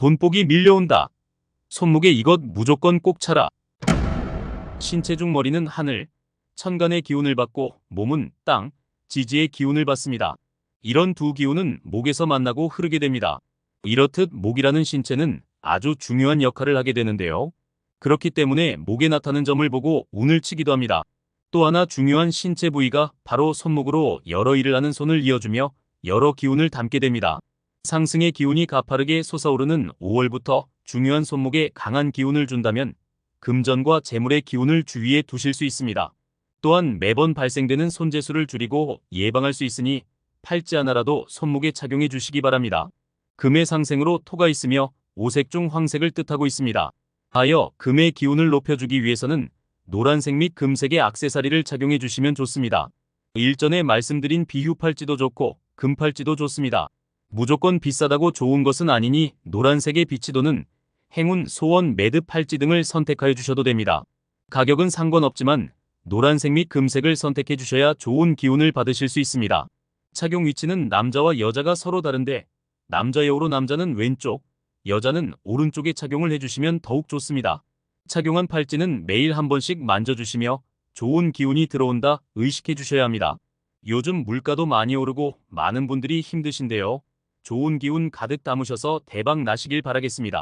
돈복이 밀려온다. 손목에 이것 무조건 꼭 차라. 신체 중 머리는 하늘, 천간의 기운을 받고 몸은 땅, 지지의 기운을 받습니다. 이런 두 기운은 목에서 만나고 흐르게 됩니다. 이렇듯 목이라는 신체는 아주 중요한 역할을 하게 되는데요. 그렇기 때문에 목에 나타나는 점을 보고 운을 치기도 합니다. 또 하나 중요한 신체 부위가 바로 손목으로 여러 일을 하는 손을 이어주며 여러 기운을 담게 됩니다. 상승의 기운이 가파르게 솟아오르는 5월부터 중요한 손목에 강한 기운을 준다면 금전과 재물의 기운을 주위에 두실 수 있습니다. 또한 매번 발생되는 손재수를 줄이고 예방할 수 있으니 팔찌 하나라도 손목에 착용해 주시기 바랍니다. 금의 상생으로 토가 있으며 오색 중 황색을 뜻하고 있습니다. 하여 금의 기운을 높여주기 위해서는 노란색 및 금색의 악세사리를 착용해 주시면 좋습니다. 일전에 말씀드린 비휴 팔찌도 좋고 금 팔찌도 좋습니다. 무조건 비싸다고 좋은 것은 아니니 노란색의 비치도는 행운, 소원, 매듭 팔찌 등을 선택하여 주셔도 됩니다. 가격은 상관없지만 노란색 및 금색을 선택해 주셔야 좋은 기운을 받으실 수 있습니다. 착용 위치는 남자와 여자가 서로 다른데 남자 여우로 남자는 왼쪽, 여자는 오른쪽에 착용을 해주시면 더욱 좋습니다. 착용한 팔찌는 매일 한 번씩 만져주시며 좋은 기운이 들어온다 의식해 주셔야 합니다. 요즘 물가도 많이 오르고 많은 분들이 힘드신데요. 좋은 기운 가득 담으셔서 대박 나시길 바라겠습니다.